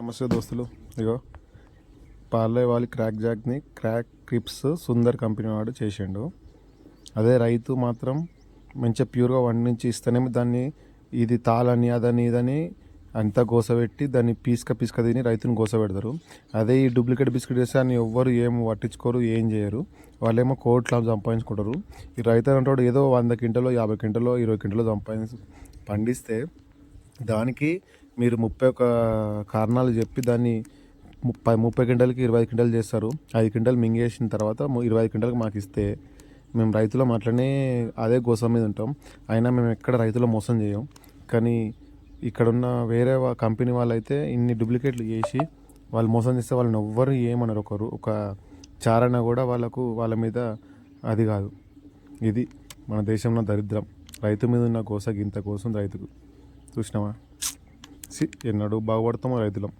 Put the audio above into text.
నమస్తే దోస్తులు. ఇగో పార్లే వాళ్ళ క్రాక్ జాక్ని క్రాక్ క్రిప్స్ సుందర్ కంపెనీ వాడు చేసిండు. అదే రైతు మాత్రం మంచిగా ప్యూర్గా వండించి ఇస్తేనే దాన్ని ఇది తాళని అదని ఇదని అంతా గోసపెట్టి దాన్ని పీసుక పీసుక తిని రైతుని గోసపెడతారు అదే ఈ డూప్లికేట్ బిస్కెట్ చేస్తే అని ఎవ్వరు ఏం పట్టించుకోరు ఏం చేయరు. వాళ్ళేమో కోట్లు సంపాదించుకుంటారు. ఈ రైతు అంటాడు ఏదో వంద క్వింటలో యాభై క్వింటలో ఇరవై క్వింటలో సంపాదించి పండిస్తే దానికి మీరు ముప్పై ఒక కారణాలు చెప్పి దాన్ని ముప్పై ముప్పై క్వింటల్కి ఇరవై ఐదు క్వింటల్ చేస్తారు. ఐదు క్వింటల్ మింగేసిన తర్వాత ఇరవై ఐదు క్వింటల్కి మాకు ఇస్తే మేము రైతులం అట్లనే అదే గోసం మీద ఉంటాం. అయినా మేము ఎక్కడ రైతులు మోసం చేయం. కానీ ఇక్కడున్న వేరే వా- కంపెనీ వాళ్ళైతే ఇన్ని డూప్లికేట్లు చేసి వాళ్ళు మోసం చేస్తే వాళ్ళని ఎవ్వరు ఏమనరు ఒకరు. ఒక చారణ కూడా వాళ్ళకు వాళ్ళ మీద అది కాదు. ఇది మన దేశంలో దరిద్రం. రైతు మీద ఉన్న గోస గింత కోసం రైతుకు. చూసినావా? ఎన్నడూ బాగుపడతామో రైతులం.